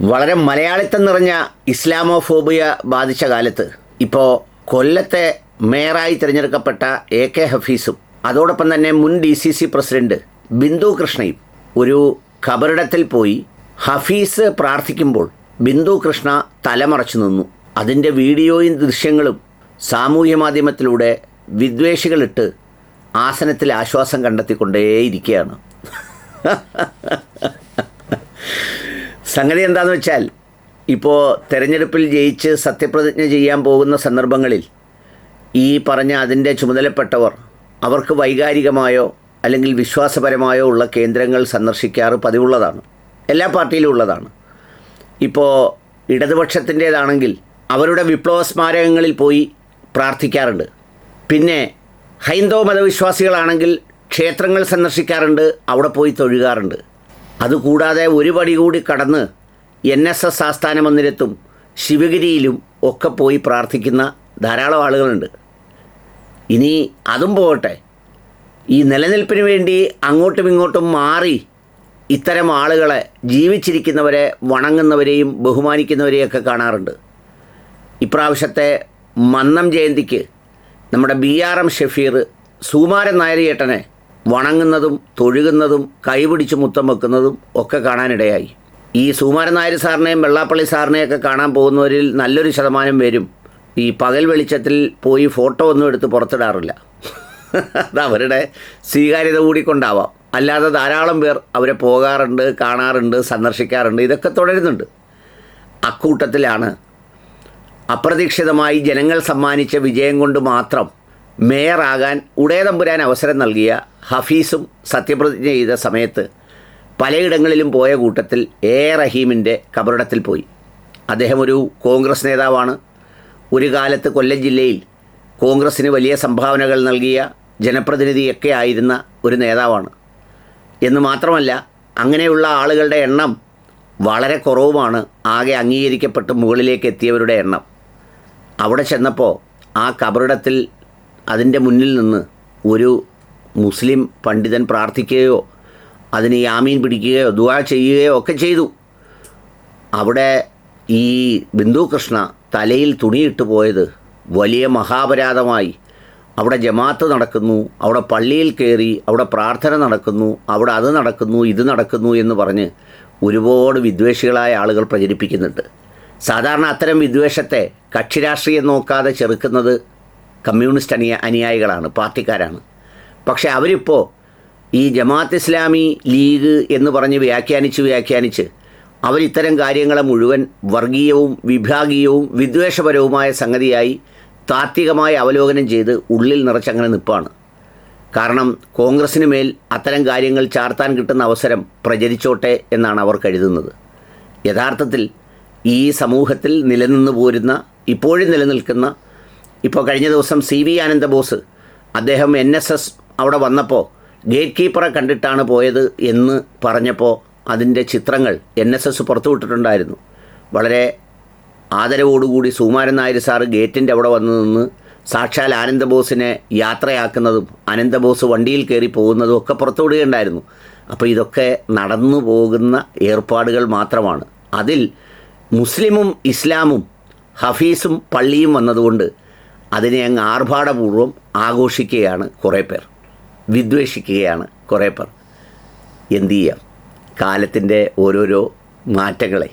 വളരെ മലയാളിത്തം നിറഞ്ഞ ഇസ്ലാമോഫോബിയ ബാധിച്ച കാലത്ത് ഇപ്പോൾ കൊല്ലത്തെ മേയറായി തിരഞ്ഞെടുക്കപ്പെട്ട എ കെ ഹഫീസും അതോടൊപ്പം തന്നെ മുൻ D C C president Bindu കൃഷ്ണയും ഒരു ഖബറിടത്തിൽ പോയി ഹഫീസ് പ്രാർത്ഥിക്കുമ്പോൾ ബിന്ദു കൃഷ്ണ തലമറച്ചു നിന്നു. അതിന്റെ വീഡിയോയും ദൃശ്യങ്ങളും സാമൂഹ്യ മാധ്യമത്തിലൂടെ വിദ്വേഷികളിട്ട് ആസനത്തിൽ ആശ്വാസം കണ്ടെത്തിക്കൊണ്ടേയിരിക്കുകയാണ്. സംഗതി എന്താണെന്ന് വെച്ചാൽ ഇപ്പോൾ തെരഞ്ഞെടുപ്പിൽ ജയിച്ച് സത്യപ്രതിജ്ഞ ചെയ്യാൻ പോകുന്ന സന്ദർഭങ്ങളിൽ ഈ പറഞ്ഞ അതിന്റെ ചുമതലപ്പെട്ടവർ അവർക്ക് വൈകാരികമായോ അല്ലെങ്കിൽ വിശ്വാസപരമായോ ഉള്ള കേന്ദ്രങ്ങൾ സന്ദർശിക്കാറ് പതിവുള്ളതാണ്. എല്ലാ പാർട്ടിയിലും ഉള്ളതാണ്. ഇപ്പോൾ ഇടതുപക്ഷത്തിന്റേതാണെങ്കിൽ അവരുടെ വിപ്ലവ സ്മാരകങ്ങളിൽ പോയി പ്രാർത്ഥിക്കാറുണ്ട്. പിന്നെ ഹൈന്ദവ മതവിശ്വാസികളാണെങ്കിൽ ക്ഷേത്രങ്ങൾ സന്ദർശിക്കാറുണ്ട് അവിടെ പോയി തൊഴുകാറുണ്ട്. അതുകൂടാതെ ഒരു പടി കൂടി കടന്ന് എൻ എസ് എസ് ആസ്ഥാന മന്ദിരത്തും ശിവഗിരിയിലും ഒക്കെ പോയി പ്രാർത്ഥിക്കുന്ന ധാരാളം ആളുകളുണ്ട്. ഇനി അതും പോകട്ടെ. ഈ നിലനിൽപ്പിന് വേണ്ടി അങ്ങോട്ടും ഇങ്ങോട്ടും മാറി ഇത്തരം ആളുകളെ ജീവിച്ചിരിക്കുന്നവരെ വണങ്ങുന്നവരെയും ബഹുമാനിക്കുന്നവരെയൊക്കെ കാണാറുണ്ട്. ഇപ്രാവശ്യത്തെ മന്നം ജയന്തിക്ക് നമ്മുടെ B R M Shafeer Sukumaran നായരിയേട്ടനെ വണങ്ങുന്നതും തൊഴുകുന്നതും കൈപിടിച്ച് മുത്തം വെക്കുന്നതും ഒക്കെ കാണാനിടയായി. ഈ സുകുമാരൻ നായർ സാറിനെയും വെള്ളാപ്പള്ളി സാറിനെയൊക്കെ കാണാൻ പോകുന്നവരിൽ നല്ലൊരു ശതമാനം പേരും ഈ പകൽ വെളിച്ചത്തിൽ പോയി ഫോട്ടോ ഒന്നും എടുത്ത് പുറത്തിടാറില്ല. അത് അവരുടെ സ്വീകാര്യത കൂടി കൊണ്ടാവാം അല്ലാതെ ധാരാളം പേർ അവരെ പോകാറുണ്ട് കാണാറുണ്ട് സന്ദർശിക്കാറുണ്ട്. ഇതൊക്കെ തുടരുന്നുണ്ട്. അക്കൂട്ടത്തിലാണ്. അപ്രതീക്ഷിതമായി ജനങ്ങൾ സമ്മാനിച്ച വിജയം കൊണ്ട് മാത്രം മേയറാകാൻ ഉടയതമ്പുരാൻ അവസരം നൽകിയ ഹഫീസും സത്യപ്രതിജ്ഞ ചെയ്ത സമയത്ത് പലയിടങ്ങളിലും പോയ കൂട്ടത്തിൽ എ റഹീമിന്റെ കബറിടത്തിൽ പോയി. അദ്ദേഹം ഒരു കോൺഗ്രസ് നേതാവാണ്. ഒരു കാലത്ത് കൊല്ലം ജില്ലയിൽ കോൺഗ്രസ്സിന് വലിയ സംഭാവനകൾ നൽകിയ ജനപ്രതിനിധിയൊക്കെ ആയിരുന്ന ഒരു നേതാവാണ്. എന്ന് മാത്രമല്ല അങ്ങനെയുള്ള ആളുകളുടെ എണ്ണം വളരെ കുറവുമാണ്. ആകെ അംഗീകരിക്കപ്പെട്ട് മുകളിലേക്ക് എത്തിയവരുടെ എണ്ണം. അവിടെ ചെന്നപ്പോൾ ആ കബറിടത്തിൽ അതിന്റെ മുന്നിൽ നിന്ന് ഒരു മുസ്ലിം പണ്ഡിതൻ പ്രാർത്ഥിക്കുകയോ അതിന് യാമീൻ പിടിക്കുകയോ ദുവാ ചെയ്യുകയോ ഒക്കെ ചെയ്തു. അവിടെ ഈ ബിന്ദു കൃഷ്ണ തലയിൽ തുണിയിട്ട് പോയത് വലിയ മഹാപരാധമായി. അവിടെ ജമാത്ത് നടക്കുന്നു അവിടെ പള്ളിയിൽ കയറി അവിടെ പ്രാർത്ഥന നടക്കുന്നു അവിടെ അത് നടക്കുന്നു ഇത് നടക്കുന്നു എന്ന് പറഞ്ഞ് ഒരുപാട് വിദ്വേഷികളായ ആളുകൾ പ്രചരിപ്പിക്കുന്നുണ്ട്. സാധാരണ അത്തരം വിദ്വേഷത്തെ കക്ഷിരാഷ്ട്രീയം നോക്കാതെ ചെറുക്കുന്നത് കമ്മ്യൂണിസ്റ്റ് അനുയ അനുയായികളാണ് പാർട്ടിക്കാരാണ്. പക്ഷേ അവരിപ്പോൾ ഈ ജമാഅത്ത് ഇസ്ലാമി ലീഗ് എന്ന് പറഞ്ഞ് വ്യാഖ്യാനിച്ച് വ്യാഖ്യാനിച്ച് അവരിത്തരം കാര്യങ്ങളെ മുഴുവൻ വർഗീയവും വിഭാഗീയവും വിദ്വേഷപരവുമായ സംഗതിയായി താത്വികമായി അവലോകനം ചെയ്ത് ഉള്ളിൽ നിറച്ചങ്ങനെ നിൽപ്പാണ് കാരണം കോൺഗ്രസ്സിന് മേൽ അത്തരം കാര്യങ്ങൾ ചാർത്താൻ കിട്ടുന്ന അവസരം പ്രചരിച്ചോട്ടെ എന്നാണ് അവർ കരുതുന്നത്. യഥാർത്ഥത്തിൽ ഈ സമൂഹത്തിൽ നിലനിന്ന് പോരുന്ന ഇപ്പോഴും നിലനിൽക്കുന്ന ഇപ്പോൾ കഴിഞ്ഞ ദിവസം സി വി ആനന്ദബോസ് അദ്ദേഹം എൻ എസ് എസ് അവിടെ വന്നപ്പോൾ ഗേറ്റ് കീപ്പറെ കണ്ടിട്ടാണ് പോയത് എന്ന് പറഞ്ഞപ്പോൾ അതിന്റെ ചിത്രങ്ങൾ എൻ എസ് എസ് പുറത്തുവിട്ടിട്ടുണ്ടായിരുന്നു വളരെ ആദരവോടുകൂടി സുകുമാരൻ നായർ സാറ് ഗേറ്റിന്റെ അവിടെ വന്നു നിന്ന് സാക്ഷാൽ ആനന്ദബോസിനെ യാത്രയാക്കുന്നതും ആനന്ദബോസ് വണ്ടിയിൽ കയറി പോകുന്നതും ഒക്കെ പുറത്തുവിടുകയുണ്ടായിരുന്നു അപ്പോൾ ഇതൊക്കെ നടന്നു പോകുന്ന ഏർപ്പാടുകൾ മാത്രമാണ്. അതിൽ മുസ്ലിമും ഇസ്ലാമും ഹഫീസും പള്ളിയും വന്നതുകൊണ്ട് അതിനെ അങ്ങ് ആർഭാടപൂർവം ആഘോഷിക്കുകയാണ് കുറേ പേർ. വിദ്വേഷിക്കുകയാണ് കുറേ പേർ. എന്തു ചെയ്യാം? കാലത്തിന്റെ ഓരോരോ മാറ്റങ്ങളെ